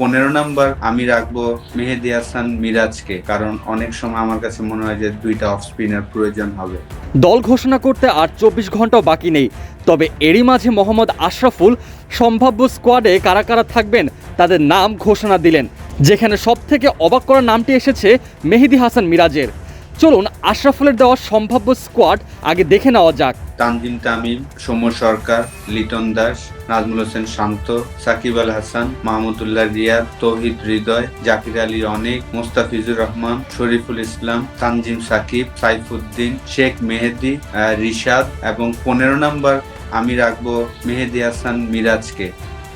পনেরো নাম্বার আমি রাখব মেহেদি হাসান মিরাজকে, কারণ অনেক সময় আমার কাছে মনে হয় যে দুইটা অফ স্পিনার প্রয়োজন হবে। দল ঘোষণা করতে আর চব্বিশ ঘন্টাও বাকি নেই। তবে এরই মাঝে মোহাম্মদ আশরাফুল সম্ভাব্য স্কোয়াডে কারা কারা থাকবেন, তাদের নাম ঘোষণা দিলেন। যেখানে সব থেকে অবাক করা নামটি এসেছে মেহেদি হাসান মিরাজের। চলুন আশরাফুলের দেওয়া সম্ভাব্য স্কোয়াড আগে দেখে নেওয়া যাক। তানজিম তামিম, সৌম্য সরকার, লিটন দাস, নাজমুল হোসেন শান্ত, সাকিব আল হাসান, মাহমুদুল্লাহ রিয়াদ, তৌহিদ হৃদয়, জাকির আলী অনেক, মোস্তাফিজুর রহমান, শরীফুল ইসলাম, তানজিম সাকিব, সাইফুদ্দিন, শেখ মেহেদি রিশাদ এবং পনেরো নম্বর আমি রাখব মেহেদি হাসান মিরাজকে।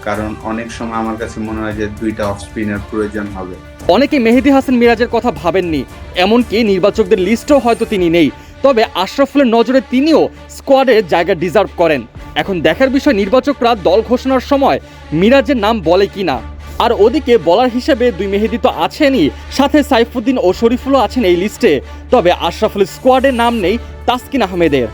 কারণ অনেক সময় আমার কাছে মনে হয় যে দুইটা অফ স্পিনার প্রয়োজন হবে। অনেকে মেহেদি হাসান মিরাজের কথা ভাবেননি, এমনকি নির্বাচকদের লিস্টেও হয়তো তিনি নেই। তবে আশরাফুলের নজরে তিনিও স্কোয়াডে জায়গা ডিজার্ভ করেন। এখন দেখার বিষয়, নির্বাচকরা দল ঘোষণার সময় মিরাজের নাম বলে কিনা? আর ওদিকে বলার হিসেবে দুই মেহেদি তো আছেনই, সাথে সাইফুদ্দিন ও শরীফুলও আছেন এই লিস্টে তবে আশরাফুলের স্কোয়াডে নাম নেই তাসকিন আহমেদের।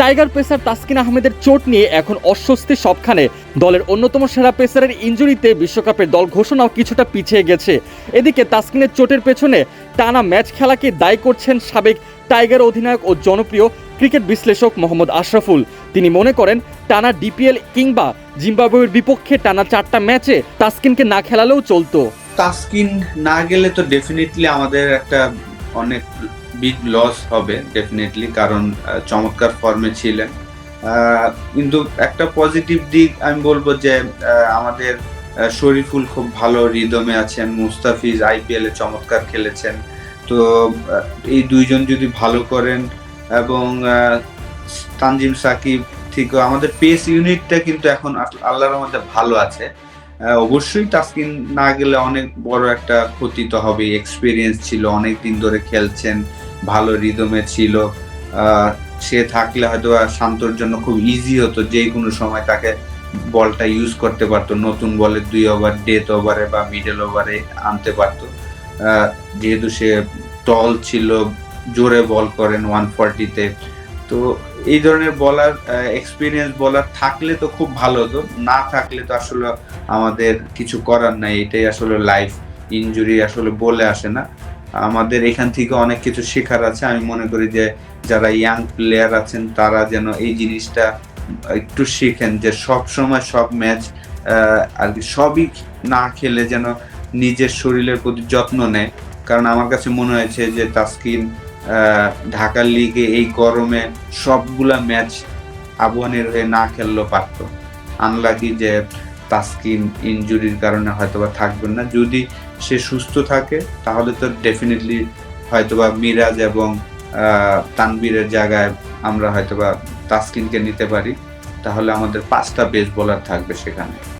টাইগার পেসার তাসকিন আহমেদের চোট নিয়ে এখন অস্বস্তি সবখানে। দলের অন্যতম সেরা পেসারের ইঞ্জুরিতে বিশ্বকাপের দল ঘোষণাও কিছুটা পিছিয়ে গেছে। এদিকে তাসকিনের চোটের পেছনে টানা ম্যাচ খেলাকে দায়ী করছেন সাবেক টাইগার অধিনায়ক ও জনপ্রিয় ক্রিকেট বিশ্লেষক মোহাম্মদ আশরাফুল। তিনি মনে করেন, টানা ডিপিএল কিংবা জিম্বাবুয়ের বিপক্ষে টানা চারটা ম্যাচে তাসকিনকে না খেলালেও চলতো। তাস্কিন না গেলে তো ডেফিনেটলি আমাদের একটা অনেক বিগ লস হবে ডেফিনেটলি কারণ চমৎকার ফর্মে ছিলেন। কিন্তু একটা পজিটিভ দিক আমি বলব যে আমাদের শরীফুল খুব ভালো রিদমে আছেন, মুস্তাফিজ আইপিএল চমৎকার খেলেছেন। তো এই দুইজন যদি ভালো করেন এবং তানজিম সাকিব ঠিক আমাদের পেস ইউনিটটা কিন্তু এখন আল্লাহর মধ্যে ভালো আছে। অবশ্যই তাসকিন না গেলে অনেক বড় একটা ক্ষতি তো হবে এক্সপিরিয়েন্স ছিল অনেক দিন ধরে খেলছেন, ভালো রিদমে ছিল। সে থাকলে হয়তো শান্তর জন্য খুব ইজি হতো, যে কোনো সময় তাকে বলটা ইউজ করতে পারতো। নতুন বলে দুই ওভার ডেথ ওভারে বা মিডল ওভারে আনতে পারতো। যেহেতু সে টল ছিল, জোরে বল করেন ওয়ান ফর্টিতে তো এই ধরনের বলার এক্সপিরিয়েন্স বলার থাকলে তো খুব ভালো হতো না থাকলে তো আসলে আমাদের কিছু করার নাই, এটাই আসলে লাইফ ইনজুরি আসলে বলে আসে না। আমাদের এখান থেকে অনেক কিছু শেখার আছে। আমি মনে করি যে যারা ইয়াং প্লেয়ার আছেন, তারা যেন এই জিনিসটা একটু শিখেন যে সব সময় সব ম্যাচ আর কি সবই না খেলে যেন নিজের শরীরের প্রতি যত্ন নেয়। কারণ আমার কাছে মনে হয়েছে যে তাস্কিন আহ, ঢাকা লিগে এই গরমে সবগুলা ম্যাচ আবহানের হয়ে না খেললেও পারতো। আনলাকি যে তাস্কিন ইনজুরির কারণে হয়তোবা থাকবেন না। যদি সে সুস্থ থাকে তাহলে তো ডেফিনেটলি হয়তোবা মিরাজ এবং তানবীরের জায়গায় আমরা হয়তোবা তাস্কিনকে নিতে পারি। তাহলে আমাদের পাঁচটা বেস বোলার থাকবে সেখানে।